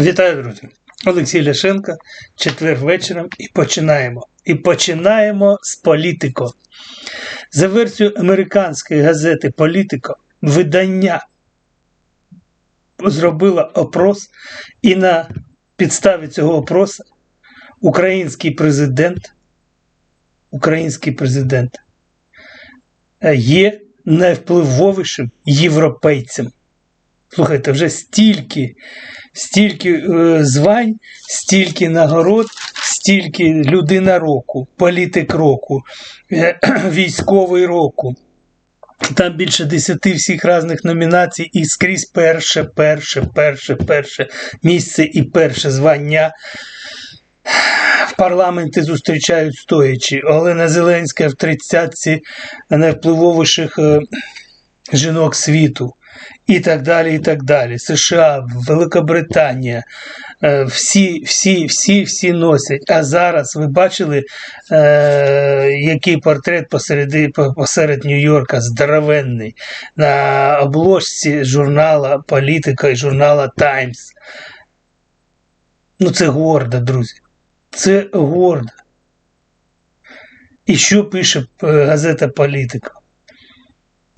Вітаю, друзі! Олексій Ляшенко, четвер вечором і починаємо. І починаємо з політико. За версією американської газети Політико, видання зробило опрос, і на підставі цього опросу український президент, український президент е, є найвпливовішим європейцем. Слухайте, вже стільки, стільки е, звань, стільки нагород, стільки людина року, політик року, е, військовий року. Там більше десяти всіх різних номінацій, і скрізь перше, перше, перше, перше місце і перше звання. В парламенті зустрічають стоячи. Олена Зеленська в тридцятці найвпливовіших е, жінок світу і так далі. і так далі. США, Великобританія, е, всі, всі, всі, всі носять. А зараз ви бачили, е, який портрет посеред, посеред Нью-Йорка здоровенний на обложці журнала Політика і журнала Таймс. Ну, це гордо, друзі. Це гордо. І що пише е, газета Політика?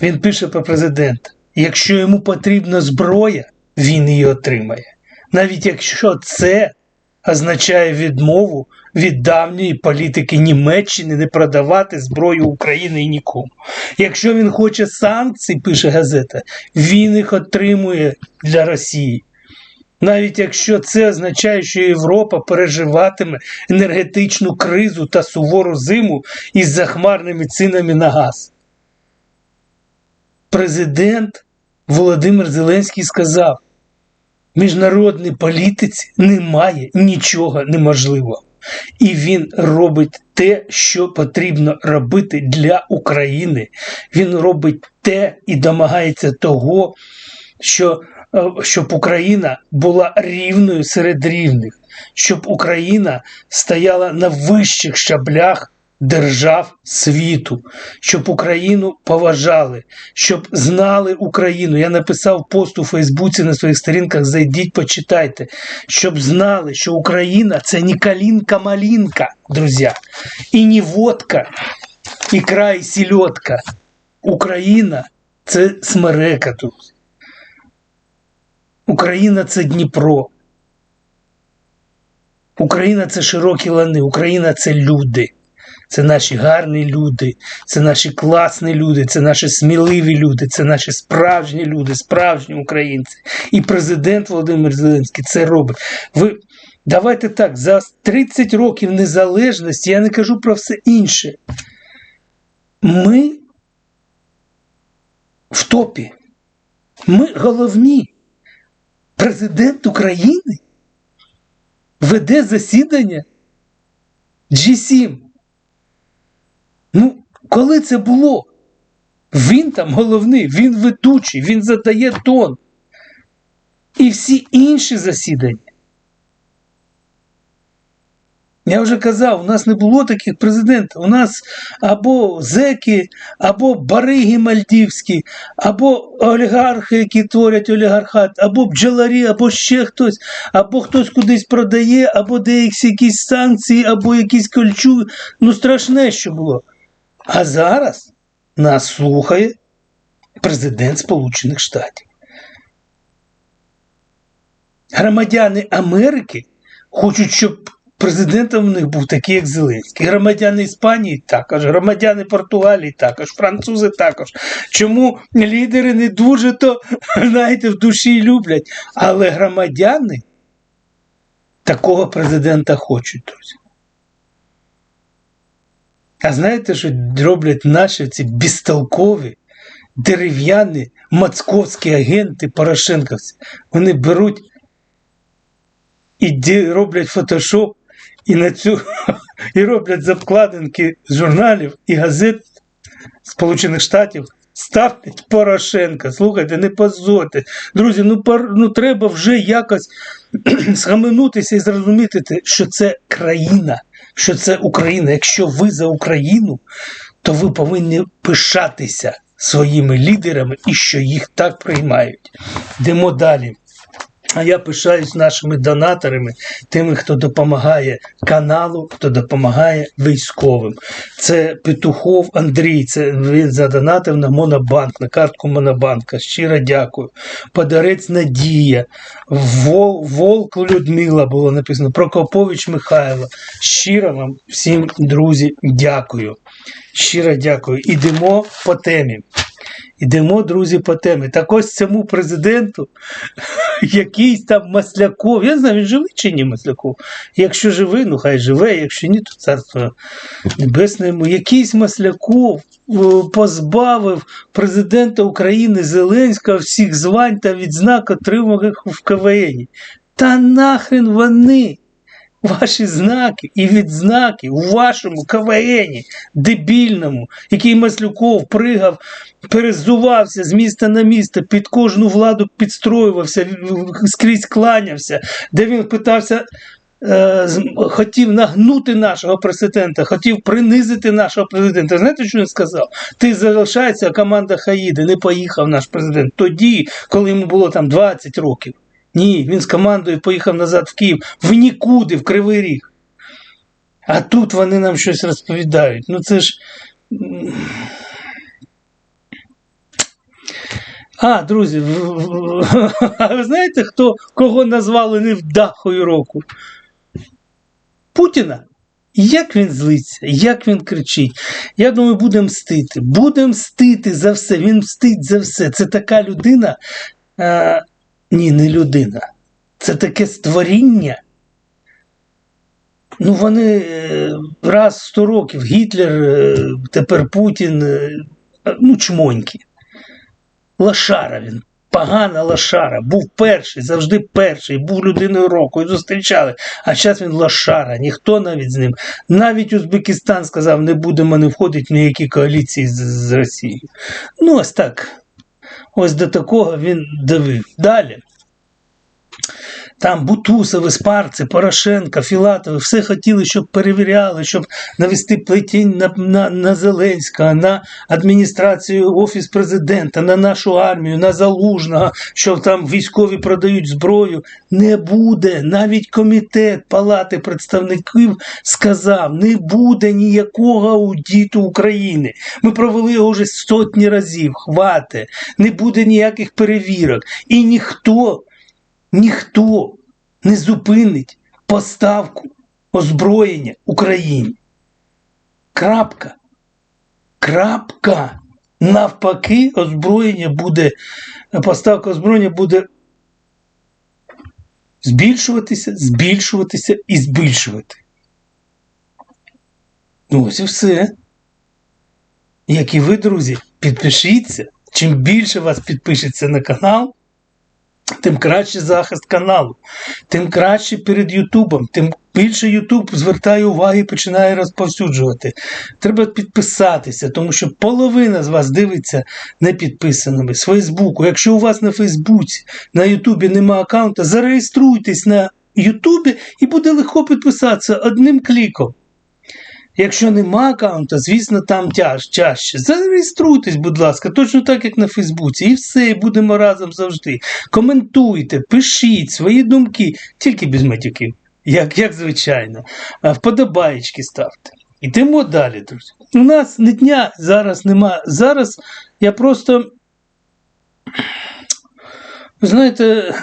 Він пише про президента. Якщо йому потрібна зброя, він її отримає. Навіть якщо це означає відмову від давньої політики Німеччини не продавати зброю України нікому. Якщо він хоче санкцій, пише газета, він їх отримує для Росії. Навіть якщо це означає, що Європа переживатиме енергетичну кризу та сувору зиму із захмарними цінами на газ. Президент Володимир Зеленський сказав: міжнародній політиці немає нічого неможливого. І він робить те, що потрібно робити для України. Він робить те і домагається того, що, е, щоб Україна була рівною серед рівних, щоб Україна стояла на вищих щаблях держав світу, щоб Україну поважали, щоб знали Україну. Я написав пост у Фейсбуці на своїх сторінках. Зайдіть, почитайте, щоб знали, що Україна це не калінка-малінка, друзі, і не водка, і сільотка. Україна це смерека тут. Україна це Дніпро. Україна це широкі лани, Україна це люди. Це наші гарні люди, це наші класні люди, це наші сміливі люди, це наші справжні люди, справжні українці. І президент Володимир Зеленський це робить. Ви давайте так, за 30 років незалежності я не кажу про все інше. Ми в топі. Ми головні. Президент України веде засідання G7. Ну, коли це було? Він там головний, він ведучий, він задає тон. І всі інші засідання. Я вже казав, у нас не було таких президентів. У нас або зеки, або бариги мальдівські, або олігархи, які творять олігархат, або бджоларі, або ще хтось, або хтось кудись продає, або деякі якісь санкції, або якісь кольчуги. Ну, страшне, що було. А зараз нас слухає президент Сполучених Штатів. Громадяни Америки хочуть, щоб президентом у них був такий, як Зеленський. Громадяни Іспанії також, громадяни Португалії також, французи також. Чому лідери не дуже то, знаєте, в душі люблять, але громадяни такого президента хочуть, друзі. А знаєте, що роблять наші ці безтолкові, дерев'яні московські агенти Порошенковці? Вони беруть і роблять фотошоп і на цю і роблять закладинки журналів і газет Сполучених Штатів. Ставлять Порошенка. Слухайте, не позорте. Друзі, ну пор, ну треба вже якось схаменутися і зрозуміти, що це країна, що це Україна. Якщо ви за Україну, то ви повинні пишатися своїми лідерами і що їх так приймають. Йдемо далі. А я пишаюсь нашими донаторами, тими, хто допомагає каналу, хто допомагає військовим. Це Петухов Андрій. Це він задонатив на Монобанк, на картку Монобанка. Щиро дякую. Подарець Надія, Вол, Волк Людмила було написано, Прокопович Михайло. Щиро вам всім, друзі, дякую. Щиро дякую. Ідемо по темі. Ідемо, друзі, по темі. Так ось цьому президенту якийсь там Масляков. Я не знаю, він живий чи ні Масляков. Якщо живий, ну хай живе, якщо ні, то царство небесне йому. Якийсь Масляков позбавив президента України Зеленського всіх звань та відзнак, отриманих в КВН. Та нахрен вони. Ваші знаки і відзнаки у вашому КВНі дебільному, який Маслюков пригав, перезувався з міста на місто, під кожну владу підстроювався, скрізь кланявся, де він питався. е, Хотів нагнути нашого президента, хотів принизити нашого президента. Знаєте, що він сказав? Ти залишаєшся, а команда Хаїди не поїхав наш президент. Тоді, коли йому було там 20 років. Ні, він з командою поїхав назад в Київ, в нікуди, в Кривий Ріг. А тут вони нам щось розповідають. Ну це ж. А, друзі, а ви знаєте, хто кого назвали невдахою року? Путіна. Як він злиться, як він кричить. Я думаю, буде мстити. Буде мстити за все. Він мстить за все. Це така людина. Ні, не людина. Це таке створіння. Ну, вони е, раз 100 років Гітлер, е, тепер Путін, е, ну, чмоньки. Лошара він. Погана лошара. Був перший, завжди перший, був людиною року і зустрічали. А зараз він лошара, ніхто навіть з ним. Навіть Узбекистан сказав, не будемо не входити в ніякі коаліції з, з Росією. Ну, ось так. Ось до такого він дивив. Далі. Там Бутусови, Спарці, Порошенка, Філатови, все хотіли, щоб перевіряли, щоб навести плетінь на, на, на Зеленського, на адміністрацію Офіс президента, на нашу армію, на Залужного, що там військові продають зброю. Не буде. Навіть комітет Палати представників сказав, не буде ніякого аудиту України. Ми провели його вже сотні разів. Хвате, не буде ніяких перевірок. І ніхто ніхто не зупинить поставку озброєння Україні. Крапка. Крапка. Навпаки, озброєння буде, поставка озброєння буде збільшуватися, збільшуватися і збільшувати. Ну, ось і все. Як і ви, друзі, підпишіться. Чим більше вас підпишеться на канал, тим краще захист каналу, тим краще перед Ютубом, тим більше Ютуб звертає увагу і починає розповсюджувати. Треба підписатися, тому що половина з вас дивиться не підписаними з Фейсбуку. Якщо у вас на Фейсбуці, на Ютубі немає аккаунта, зареєструйтесь на Ютубі і буде легко підписатися одним кліком. Якщо нема аккаунта, звісно, там тяж, тяжче. Зареєструйтесь, будь ласка, точно так, як на Фейсбуці. І все, і будемо разом завжди. Коментуйте, пишіть свої думки, тільки без матюків, як, як звичайно. Вподобаєчки ставте. Ідемо далі, друзі. У нас не дня зараз нема. Зараз я просто. Знаєте,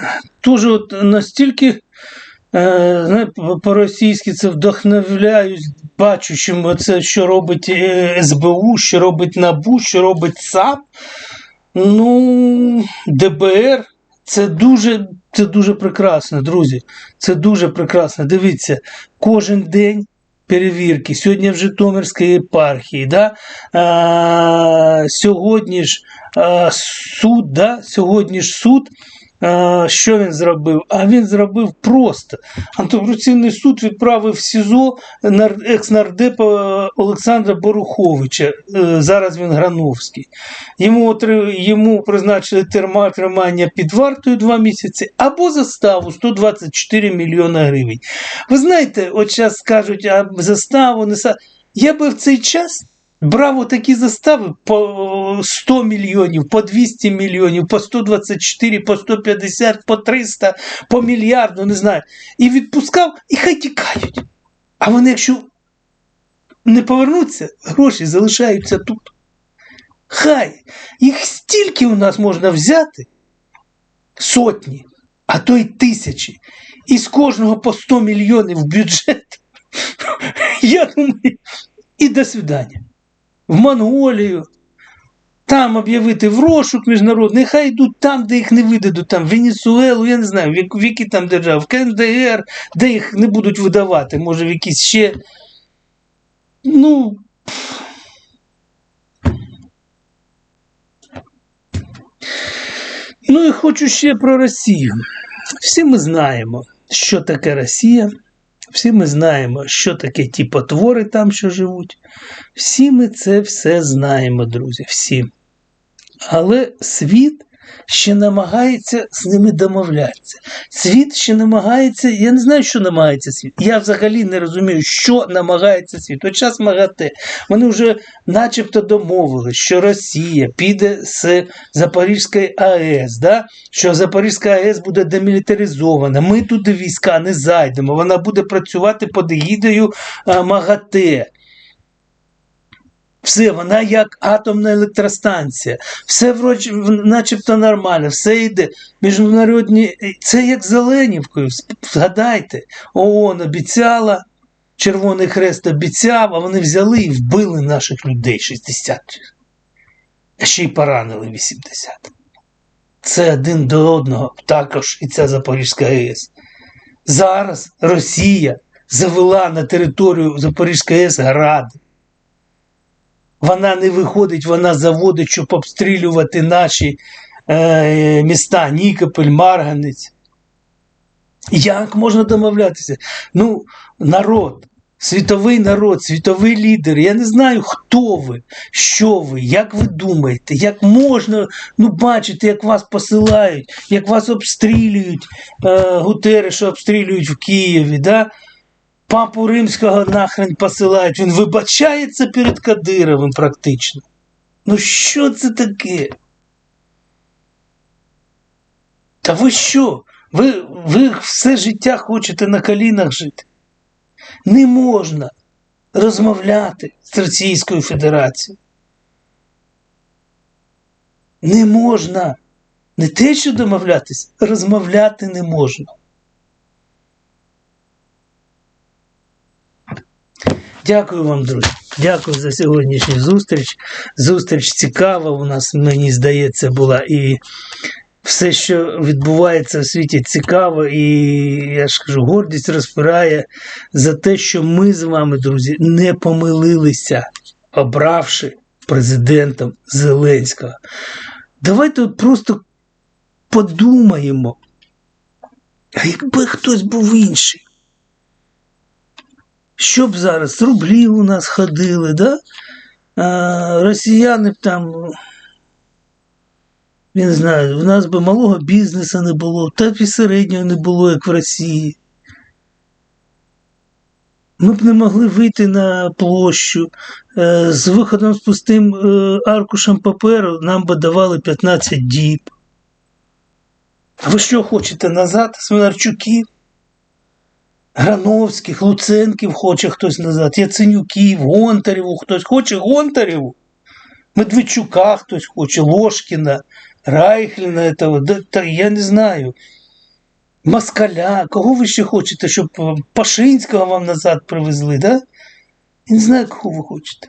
дуже от настільки по-російськи це вдохновляюсь, бачу, це що робить е, СБУ, що робить НАБУ, що робить САП. Ну, ДБР. Це дуже, це дуже прекрасно, друзі. Це дуже прекрасно. Дивіться, кожен день перевірки. Сьогодні в Житомирській єпархії. Да? А, сьогодні ж а, суд, да? сьогодні ж суд. Що він зробив? А він зробив просто. Антикорупційний суд відправив в СІЗО нар- екс-нардепа Олександра Боруховича. Е, Зараз він Грановський. Йому, йому призначили терма тримання під вартою 2 місяці або заставу 124 мільйона гривень. Ви знаєте, от зараз скажуть, а заставу не. Я би в цей час брав отакі застави по 100 мільйонів, по 200 мільйонів, по 124, по 150, по 300, по мільярду, не знаю. І відпускав, і хай тікають. А вони, якщо не повернуться, гроші залишаються тут. Хай їх стільки у нас можна взяти, сотні, а то й тисячі, і з кожного по 100 мільйонів бюджет. Я думаю, і до свидання. В Монголію, там об'явити в розшук міжнародний, хай йдуть там, де їх не видадуть, там, Венесуелу, я не знаю, в які там держави, в КНДР, де їх не будуть видавати, може в якісь ще. Ну. Ну і хочу ще про Росію. Всі ми знаємо, що таке Росія. Всі ми знаємо, що таке ті потвори там, що живуть. Всі ми це все знаємо, друзі. Всі. Але світ ще намагається з ними домовлятися. Світ ще намагається, я не знаю, що намагається світ. Я взагалі не розумію, що намагається світ. От час МАГАТЕ. Вони вже начебто домовились, що Росія піде з Запорізької АЕС, да? що Запорізька АЕС буде демілітаризована. Ми туди війська не зайдемо. Вона буде працювати під егідою МАГАТЕ. Все, вона як атомна електростанція, все вроді, начебто нормально, все йде. Міжнародні, це як Зеленівкою. Згадайте, ООН обіцяла, Червоний Хрест обіцяв, а вони взяли і вбили наших людей 60. А ще й поранили 80. Це один до одного, також і ця Запорізька АЕС. Зараз Росія завела на територію Запорізької АЕС гради. Вона не виходить, вона заводить, щоб обстрілювати наші е, міста Нікополь, Марганець. Як можна домовлятися? Ну, народ, світовий народ, світовий лідер. Я не знаю, хто ви, що ви, як ви думаєте, як можна ну, бачити, як вас посилають, як вас обстрілюють, е, Гутереша обстрілюють в Києві. Да? Папу римського нахрен посилають, він вибачається перед Кадировим практично. Ну що це таке? Та ви що? Ви, ви все життя хочете на колінах жити? Не можна розмовляти з Російською Федерацією. Не можна. Не те, що домовлятися, розмовляти не можна. Дякую вам, друзі. Дякую за сьогоднішню зустріч. Зустріч цікава у нас, мені здається, була. І все, що відбувається в світі, цікаво. І я ж кажу, гордість розпирає за те, що ми з вами, друзі, не помилилися, обравши президентом Зеленського. Давайте просто подумаємо, якби хтось був інший. Щоб зараз рублі у нас ходили, да? а, росіяни б там, я не знаю, в нас би малого бізнесу не було, та і середнього не було, як в Росії. Ми б не могли вийти на площу е, з виходом з пустим е, аркушем паперу нам би давали 15 діб. Ви що хочете назад, Свинарчуків? Грановських, Луценків хоче хтось назад, Яценюків, Гонтарєву хтось хоче Гонтарєву, Медведчука хтось хоче, Ложкіна, Райхліна, этого, да, та, я не знаю. Москаля, кого ви ще хочете, щоб е, Пашинського вам назад привезли, да? Я не знаю, кого ви хочете.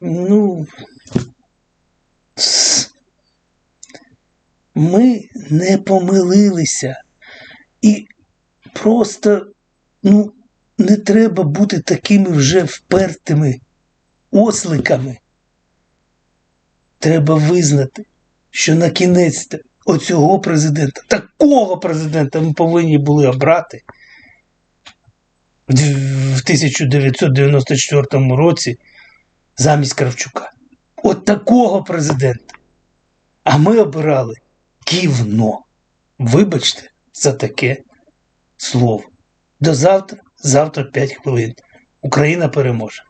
Ну, ми не помилилися. І просто ну, не треба бути такими вже впертими осликами. Треба визнати, що на кінець оцього президента, такого президента ми повинні були обрати в 1994 році замість Кравчука. От такого президента. А ми обирали ківно. Вибачте за таке слово. До завтра, завтра 5 хвилин. Україна переможе.